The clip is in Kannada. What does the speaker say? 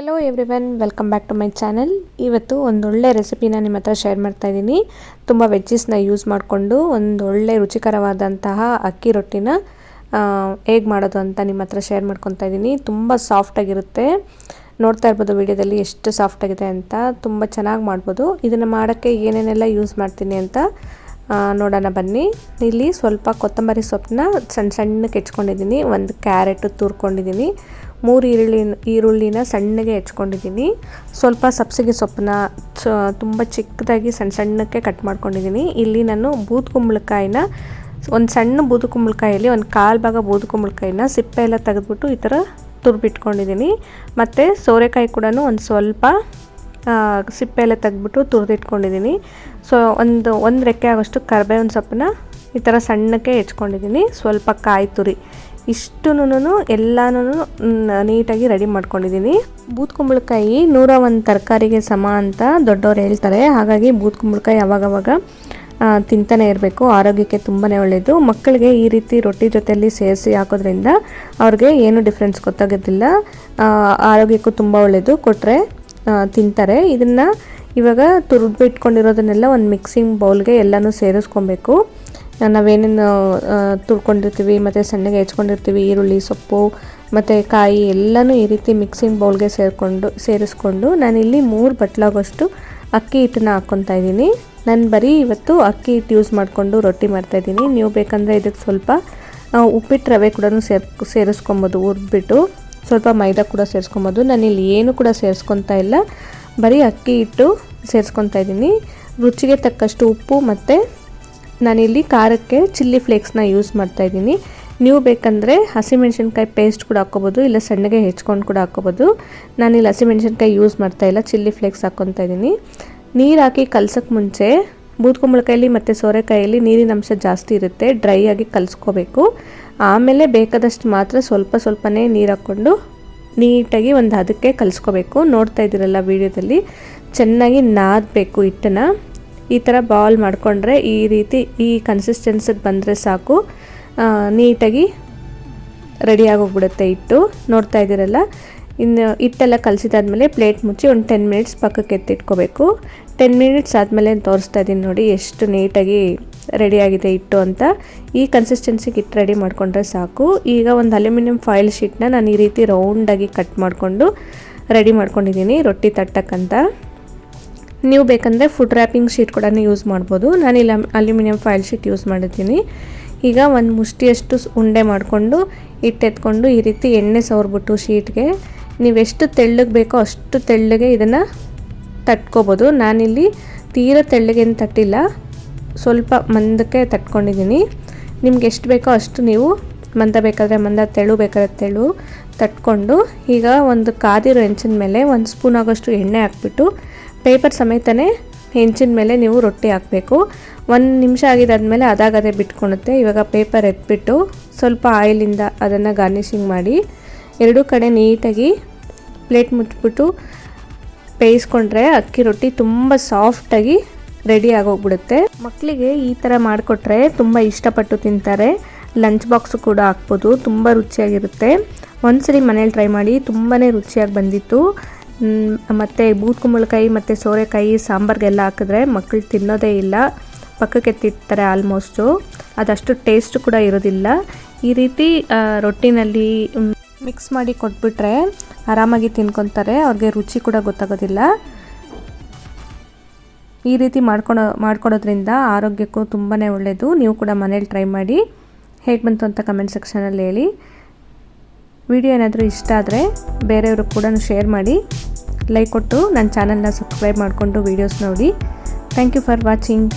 Hello everyone, welcome back to my channel. ಇವತ್ತು ಒಂದೊಳ್ಳೆ ರೆಸಿಪಿನ ನಿಮ್ಮ ಹತ್ರ ಶೇರ್ ಮಾಡ್ತಾ ಇದ್ದೀನಿ. ತುಂಬ ವೆಜ್ಜಸ್ನ ಯೂಸ್ ಮಾಡಿಕೊಂಡು ಒಂದೊಳ್ಳೆ ರುಚಿಕರವಾದಂತಹ ಅಕ್ಕಿ ರೊಟ್ಟಿನ ಹೇಗೆ ಮಾಡೋದು ಅಂತ ನಿಮ್ಮ ಹತ್ರ ಶೇರ್ ಮಾಡ್ಕೊತಾ ಇದ್ದೀನಿ. ತುಂಬ ಸಾಫ್ಟಾಗಿರುತ್ತೆ ನೋಡ್ತಾ ಇರ್ಬೋದು ವಿಡಿಯೋದಲ್ಲಿ ಎಷ್ಟು ಸಾಫ್ಟಾಗಿದೆ ಅಂತ. ತುಂಬ ಚೆನ್ನಾಗಿ ಮಾಡ್ಬೋದು. ಇದನ್ನು ಮಾಡೋಕ್ಕೆ ಏನೇನೆಲ್ಲ ಯೂಸ್ ಮಾಡ್ತೀನಿ ಅಂತ ನೋಡೋಣ ಬನ್ನಿ. ಇಲ್ಲಿ ಸ್ವಲ್ಪ ಕೊತ್ತಂಬರಿ ಸೊಪ್ಪನ್ನ ಸಣ್ಣ ಸಣ್ಣಗೆ ಹೆಚ್ಕೊಂಡಿದ್ದೀನಿ. ಒಂದು ಕ್ಯಾರೆಟ್ ತುರ್ಕೊಂಡಿದ್ದೀನಿ. ಮೂರು ಈರುಳ್ಳಿ ಈರುಳ್ಳಿನ ಸಣ್ಣಗೆ ಹೆಚ್ಕೊಂಡಿದ್ದೀನಿ. ಸ್ವಲ್ಪ ಸಬ್ಸಿಗೆ ಸೊಪ್ಪನ್ನ ತುಂಬ ಚಿಕ್ಕದಾಗಿ ಸಣ್ಣ ಸಣ್ಣಕ್ಕೆ ಕಟ್ ಮಾಡ್ಕೊಂಡಿದ್ದೀನಿ. ಇಲ್ಲಿ ನಾನು ಬೂದ್ ಕುಂಬಳಕಾಯಿನ ಒಂದು ಸಣ್ಣ ಬೂದು ಕುಂಬಳಕಾಯಲ್ಲಿ ಒಂದು ಕಾಲು ಭಾಗ ಬೂದು ಕುಂಬಳಕಾಯಿನ ಸಿಪ್ಪೆ ಎಲ್ಲ ತೆಗೆದ್ಬಿಟ್ಟು ಈ ಥರ ತುರ್ಬಿಟ್ಕೊಂಡಿದ್ದೀನಿ. ಮತ್ತು ಸೋರೆಕಾಯಿ ಕೂಡ ಒಂದು ಸ್ವಲ್ಪ ಸಿಪ್ಪೆ ಎಲ್ಲ ತೆಗೆದ್ಬಿಟ್ಟು ತುರಿದಿಟ್ಕೊಂಡಿದ್ದೀನಿ. ಸೊ ಒಂದು ಒಂದು ರೆಕ್ಕೆ ಆಗೋಷ್ಟು ಕರ್ಬೇವಿನ ಸೊಪ್ಪನ್ನ ಈ ಥರ ಸಣ್ಣಕ್ಕೆ ಹೆಚ್ಕೊಂಡಿದ್ದೀನಿ. ಸ್ವಲ್ಪ ಕಾಯಿ ತುರಿ. ಇಷ್ಟುನು ಎಲ್ಲನೂ ನೀಟಾಗಿ ರೆಡಿ ಮಾಡ್ಕೊಂಡಿದ್ದೀನಿ. ಬೂತ್ ಕುಂಬಳಕಾಯಿ ನೂರ ಒಂದು ತರಕಾರಿಗೆ ಸಮ ಅಂತ ದೊಡ್ಡವ್ರು ಹೇಳ್ತಾರೆ. ಹಾಗಾಗಿ ಬೂತ್ ಕುಂಬಳಕಾಯಿ ಅವಾಗವಾಗ ತಿಂತಾನೆ ಇರಬೇಕು. ಆರೋಗ್ಯಕ್ಕೆ ತುಂಬಾ ಒಳ್ಳೆಯದು ಮಕ್ಕಳಿಗೆ ಈ ರೀತಿ ರೊಟ್ಟಿ ಜೊತೆಯಲ್ಲಿ ಸೇರಿಸಿ ಹಾಕೋದ್ರಿಂದ ಅವ್ರಿಗೆ ಏನು ಡಿಫ್ರೆನ್ಸ್ ಗೊತ್ತಾಗೋದಿಲ್ಲ. ಆರೋಗ್ಯಕ್ಕೂ ತುಂಬ ಒಳ್ಳೆಯದು ಕೊಟ್ಟರೆ ತಿಂತಾರೆ. ಇದನ್ನು ಇವಾಗ ತುರಿದು ಇಟ್ಕೊಂಡಿರೋದನ್ನೆಲ್ಲ ಒಂದು ಮಿಕ್ಸಿಂಗ್ ಬೌಲ್ಗೆ ಎಲ್ಲನೂ ಸೇರಿಸ್ಕೊಬೇಕು. ನಾವೇನೇನು ತುರ್ಕೊಂಡಿರ್ತೀವಿ, ಮತ್ತು ಸಣ್ಣಗೆ ಹೆಚ್ಕೊಂಡಿರ್ತೀವಿ, ಈರುಳ್ಳಿ, ಸೊಪ್ಪು, ಮತ್ತು ಕಾಯಿ ಎಲ್ಲನೂ ಈ ರೀತಿ ಮಿಕ್ಸಿಂಗ್ ಬೌಲ್ಗೆ ಸೇರಿಕೊಂಡು, ಸೇರಿಸ್ಕೊಂಡು ನಾನಿಲ್ಲಿ ಮೂರು ಬಟ್ಲಾಗೋಷ್ಟು ಅಕ್ಕಿ ಹಿಟ್ಟನ್ನ ಹಾಕ್ಕೊತಾ ಇದ್ದೀನಿ. ನಾನು ಬರೀ ಇವತ್ತು ಅಕ್ಕಿ ಹಿಟ್ಟು ಯೂಸ್ ಮಾಡಿಕೊಂಡು ರೊಟ್ಟಿ ಮಾಡ್ತಾಯಿದ್ದೀನಿ ನೀವು ಬೇಕಂದರೆ ಇದಕ್ಕೆ ಸ್ವಲ್ಪ ಉಪ್ಪಿಟ್ಟು ರವೆ ಕೂಡ ಸೇರ್ ಸೇರಿಸ್ಕೊಬೋದು, ಹುರಿದ್ಬಿಟ್ಟು. ಸ್ವಲ್ಪ ಮೈದಾ ಕೂಡ ಸೇರಿಸ್ಕೊಬೋದು. ನಾನಿಲ್ಲಿ ಏನು ಕೂಡ ಸೇರಿಸ್ಕೊತಾ ಇಲ್ಲ. ಬರೀ ಅಕ್ಕಿ ಹಿಟ್ಟು ಸೇರಿಸ್ಕೊತಾ ಇದ್ದೀನಿ. ರುಚಿಗೆ ತಕ್ಕಷ್ಟು ಉಪ್ಪು ಮತ್ತು ನಾನಿಲ್ಲಿ ಖಾರಕ್ಕೆ ಚಿಲ್ಲಿ ಫ್ಲೇಕ್ಸ್ನ ಯೂಸ್ ಮಾಡ್ತಾ ಇದ್ದೀನಿ. ನೀವು ಬೇಕಂದರೆ ಹಸಿಮೆಣ್ಸಿನ್ಕಾಯಿ ಪೇಸ್ಟ್ ಕೂಡ ಹಾಕ್ಕೋಬೋದು, ಇಲ್ಲ ಸಣ್ಣಗೆ ಹೆಚ್ಕೊಂಡು ಕೂಡ ಹಾಕ್ಕೋಬೋದು. ನಾನಿಲ್ಲಿ ಹಸಿಮೆಣ್ಸಿನ್ಕಾಯಿ ಯೂಸ್ ಮಾಡ್ತಾ ಇಲ್ಲ, ಚಿಲ್ಲಿ ಫ್ಲೇಕ್ಸ್ ಹಾಕ್ಕೊತಾ ಇದ್ದೀನಿ. ನೀರು ಹಾಕಿ ಕಲ್ಸೋಕ್ಕೆ ಮುಂಚೆ ಬೂದ್ಕುಂಬಳಕಾಯಲ್ಲಿ ಮತ್ತು ಸೋರೆಕಾಯಲ್ಲಿ ನೀರಿನ ಅಂಶ ಜಾಸ್ತಿ ಇರುತ್ತೆ, ಡ್ರೈ ಆಗಿ ಕಲಿಸ್ಕೋಬೇಕು. ಆಮೇಲೆ ಬೇಕಾದಷ್ಟು ಮಾತ್ರ ಸ್ವಲ್ಪ ಸ್ವಲ್ಪನೇ ನೀರು ಹಾಕ್ಕೊಂಡು ನೀಟಾಗಿ ಒಂದು ಅದಕ್ಕೆ ಕಲಿಸ್ಕೋಬೇಕು. ನೋಡ್ತಾ ಇದ್ದೀರಲ್ಲ ವಿಡಿಯೋದಲ್ಲಿ? ಚೆನ್ನಾಗಿ ನಾದಬೇಕು ಹಿಟ್ಟನ್ನು. ಈ ಥರ ಬಾಲ್ ಮಾಡಿಕೊಂಡ್ರೆ ಈ ರೀತಿ ಈ ಕನ್ಸಿಸ್ಟೆನ್ಸಿಗೆ ಬಂದರೆ ಸಾಕು. ನೀಟಾಗಿ ರೆಡಿ ಆಗೋಗ್ಬಿಡುತ್ತೆ ಹಿಟ್ಟು. ನೋಡ್ತಾ ಇದ್ದೀರಲ್ಲ? ಇನ್ನು ಹಿಟ್ಟೆಲ್ಲ ಕಲಸಿದಾದ್ಮೇಲೆ ಪ್ಲೇಟ್ ಮುಚ್ಚಿ ಒಂದು ಟೆನ್ ಮಿನಿಟ್ಸ್ ಪಕ್ಕಕ್ಕೆ ಎತ್ತಿಟ್ಕೋಬೇಕು. ಟೆನ್ ಮಿನಿಟ್ಸ್ ಆದಮೇಲೆ ತೋರಿಸ್ತಾ ಇದ್ದೀನಿ ನೋಡಿ ಎಷ್ಟು ನೀಟಾಗಿ ರೆಡಿಯಾಗಿದೆ ಹಿಟ್ಟು ಅಂತ. ಈ ಕನ್ಸಿಸ್ಟೆನ್ಸಿಗೆ ಹಿಟ್ಟು ರೆಡಿ ಮಾಡಿಕೊಂಡ್ರೆ ಸಾಕು. ಈಗ ಒಂದು ಅಲ್ಯೂಮಿನಿಯಂ ಫಾಯಿಲ್ ಶೀಟ್ನ ನಾನು ಈ ರೀತಿ ರೌಂಡಾಗಿ ಕಟ್ ಮಾಡಿಕೊಂಡು ರೆಡಿ ಮಾಡ್ಕೊಂಡಿದ್ದೀನಿ ರೊಟ್ಟಿ ತಟ್ಟಕ್ಕಂತ. ನೀವು ಬೇಕಂದರೆ ಫುಡ್ ರ್ಯಾಪಿಂಗ್ ಶೀಟ್ ಕೂಡ ಯೂಸ್ ಮಾಡ್ಬೋದು. ನಾನು ಇಲ್ಲಿ ಅಲ್ಯೂಮಿನಿಯಂ ಫಾಯಿಲ್ ಶೀಟ್ ಯೂಸ್ ಮಾಡಿದ್ದೀನಿ. ಈಗ ಒಂದು ಮುಷ್ಟಿಯಷ್ಟು ಉಂಡೆ ಮಾಡಿಕೊಂಡು ಹಿಟ್ಟೆತ್ಕೊಂಡು ಈ ರೀತಿ ಎಣ್ಣೆ ಸವರ್ಬಿಟ್ಟು ಶೀಟ್ಗೆ ನೀವೆಷ್ಟು ತೆಳ್ಳಗೆ ಬೇಕೋ ಅಷ್ಟು ತೆಳ್ಳಗೆ ಇದನ್ನು ತಟ್ಕೋಬೋದು. ನಾನಿಲ್ಲಿ ತೀರ ತೆಳ್ಳಗೇನು ತಟ್ಟಿಲ್ಲ. ಸ್ವಲ್ಪ ಮಂದಕ್ಕೆ ತಟ್ಕೊಂಡಿದ್ದೀನಿ. ನಿಮ್ಗೆ ಎಷ್ಟು ಬೇಕೋ ಅಷ್ಟು ನೀವು ಮಂದ ಬೇಕಾದರೆ ಮಂದ, ತೆಳು ಬೇಕಾದ್ರೆ ತೆಳು ತಟ್ಕೊಂಡು ಈಗ ಒಂದು ಕಾದಿರೋ ಹೆಂಚಿನ ಮೇಲೆ ಒಂದು ಸ್ಪೂನ್ ಆಗೋಷ್ಟು ಎಣ್ಣೆ ಹಾಕ್ಬಿಟ್ಟು ಪೇಪರ್ ಸಮೇತನೇ ಹೆಂಚಿನ ಮೇಲೆ ನೀವು ರೊಟ್ಟಿ ಹಾಕಬೇಕು. ಒಂದು ನಿಮಿಷ ಆಗಿದ್ದಾದಮೇಲೆ ಅದಾಗದೇ ಬಿಟ್ಕೊಳುತ್ತೆ ಇವಾಗ ಪೇಪರ್ ಎತ್ಬಿಟ್ಟು ಸ್ವಲ್ಪ ಆಯಿಲಿಂದ ಅದನ್ನು ಗಾರ್ನಿಷಿಂಗ್ ಮಾಡಿ ಎರಡೂ ಕಡೆ ನೀಟಾಗಿ ಪ್ಲೇಟ್ ಮುಚ್ಚಿಬಿಟ್ಟು ಬೇಯಿಸ್ಕೊಂಡ್ರೆ ಅಕ್ಕಿ ರೊಟ್ಟಿ ತುಂಬ ಸಾಫ್ಟಾಗಿ ರೆಡಿ ಆಗೋಗ್ಬಿಡುತ್ತೆ. ಮಕ್ಕಳಿಗೆ ಈ ಥರ ಮಾಡಿಕೊಟ್ರೆ ತುಂಬ ಇಷ್ಟಪಟ್ಟು ತಿಂತಾರೆ. ಲಂಚ್ ಬಾಕ್ಸು ಕೂಡ ಹಾಕ್ಬೋದು, ತುಂಬ ರುಚಿಯಾಗಿರುತ್ತೆ. ಒಂದ್ಸರಿ ಮನೇಲಿ ಟ್ರೈ ಮಾಡಿ ತುಂಬಾ ರುಚಿಯಾಗಿ ಬಂದಿತ್ತು. ಮತ್ತು ಬೂತ್ ಕುಂಬಳಕಾಯಿ ಮತ್ತು ಸೋರೆಕಾಯಿ, ಸಾಂಬಾರ್ಗೆಲ್ಲ ಹಾಕಿದ್ರೆ ಮಕ್ಕಳು ತಿನ್ನೋದೇ ಇಲ್ಲ. ಪಕ್ಕಕ್ಕೆ ಎತ್ತಿರ್ತಾರೆ ಆಲ್ಮೋಸ್ಟು. ಅದಷ್ಟು ಟೇಸ್ಟ್ ಕೂಡ ಇರೋದಿಲ್ಲ. ಈ ರೀತಿ ರೊಟ್ಟಿನಲ್ಲಿ ಮಿಕ್ಸ್ ಮಾಡಿ ಕೊಟ್ಬಿಟ್ರೆ ಆರಾಮಾಗಿ ತಿನ್ಕೊತಾರೆ, ಅವ್ರಿಗೆ ರುಚಿ ಕೂಡ ಗೊತ್ತಾಗೋದಿಲ್ಲ. ಈ ರೀತಿ ಮಾಡ್ಕೊಳೋ ಮಾಡ್ಕೊಡೋದ್ರಿಂದ ಆರೋಗ್ಯಕ್ಕೂ ತುಂಬಾ ಒಳ್ಳೆಯದು ನೀವು ಕೂಡ ಮನೇಲಿ ಟ್ರೈ ಮಾಡಿ. ಹೇಗೆ ಬಂತು ಅಂತ ಕಮೆಂಟ್ ಸೆಕ್ಷನಲ್ಲಿ ಹೇಳಿ. ವಿಡಿಯೋ ಏನಾದರೂ ಇಷ್ಟ ಆದರೆ ಬೇರೆಯವರು ಕೂಡ ಶೇರ್ ಮಾಡಿ. ಲೈಕ್ ಕೊಟ್ಟು ನನ್ನ ಚಾನಲ್ನ ಸಬ್ಸ್ಕ್ರೈಬ್ ಮಾಡಿಕೊಂಡು ವೀಡಿಯೋಸ್ ನೋಡಿ. Thank you for watching